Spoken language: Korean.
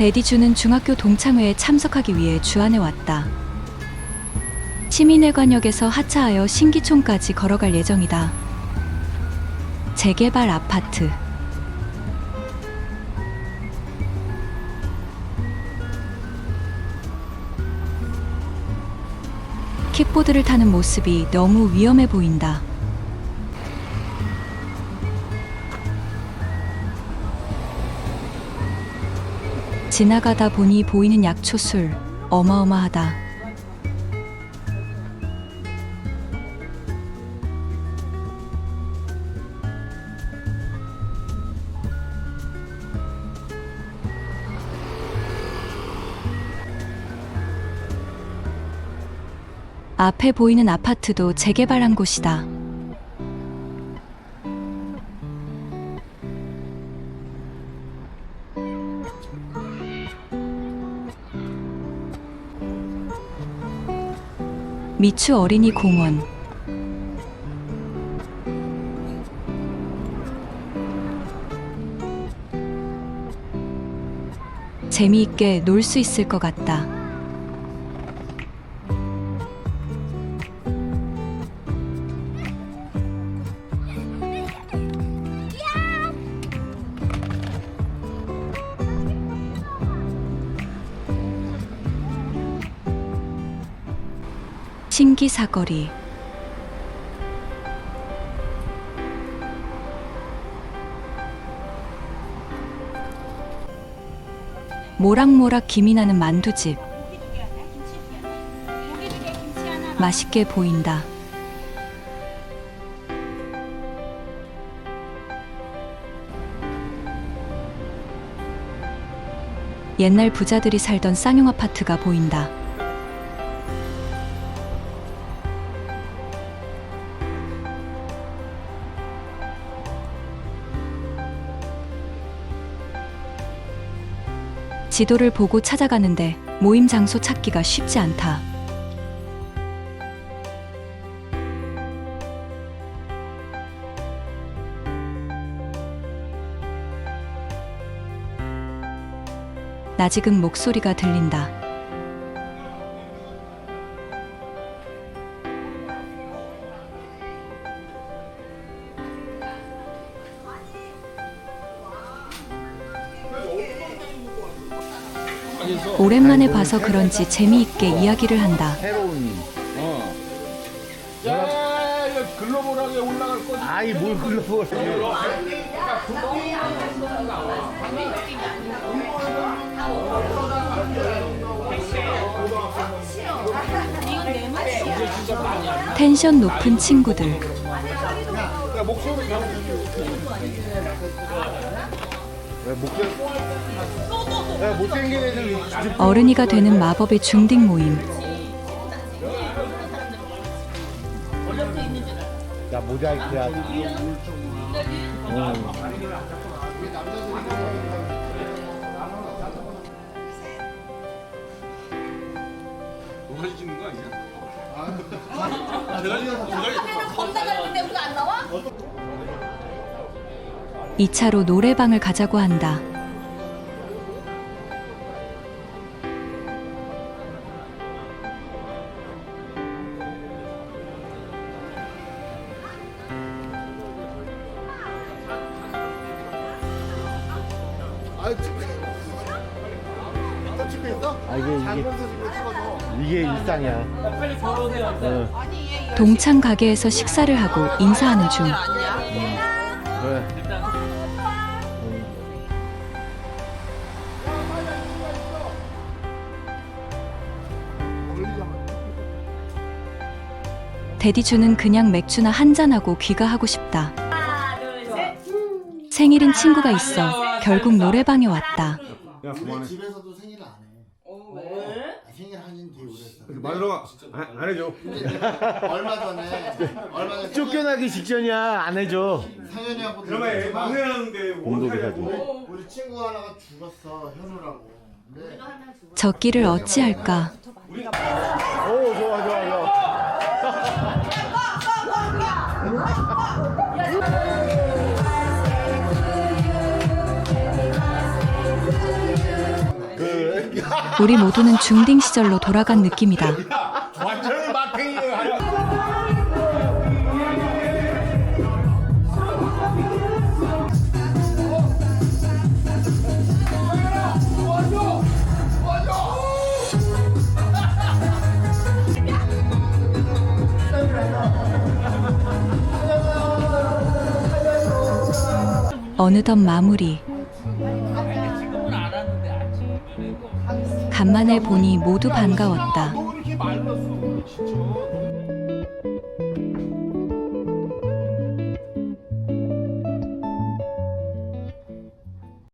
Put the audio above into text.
데디주는 중학교 동창회에 참석하기 위해 주안에 왔다. 시민회관역에서 하차하여 신기촌까지 걸어갈 예정이다. 재개발 아파트. 킥보드를 타는 모습이 너무 위험해 보인다. 지나가다 보니 보이는 약초술 어마어마하다. 앞에 보이는 아파트도 재개발한 곳이다. 미추 어린이 공원 재미있게 놀 수 있을 것 같다. 신기사거리 모락모락 김이 나는 만두집 맛있게 보인다. 옛날 부자들이 살던 쌍용 아파트가 보인다. 지도를 보고 찾아가는데 모임 장소 찾기가 쉽지 않다. 나 지금 목소리가 들린다. 오랜만에 봐서 그런지 재미있게 이야기를 한다. 새로운 어. 야, 이거 글로벌하게 올라갈 거지. 아이 뭘 글로벌 텐션 높은 친구들. 야, 목소리 어른이가 되는 마법의 중딩 모임. 야 모자이크 응. 노가리 찍는 거 아니야? 건너가는데 우리가 안 나와? 2차로 노래방을 가자고 한다. 아이 이게 이게 일상이야. 동창 가게에서 식사를 하고 인사하는 중. 데디주는 그냥 맥주나 한잔하고 귀가하고 싶다. 생일인 친구가 있어 결국 노래방에 왔다. 야, 우리 그만해. 집에서도 생일을 안 해. 어, 왜? 아, 생일 한인 되게 오래했어. 마누라가 안, 안 해줘. 얼마 전에 얼마 전에 쫓겨나기 직전이야 안 해줘 상현이하고 그러면 막내하는데 공독이 가지고 우리 친구 하나가 죽었어 현우라고. 근데 저 길을 어찌할까? 오 좋아 좋아 우리 모두는 중딩 시절로 돌아간 느낌이다. 어느덧 마무리. 간만에 보니 모두 반가웠다.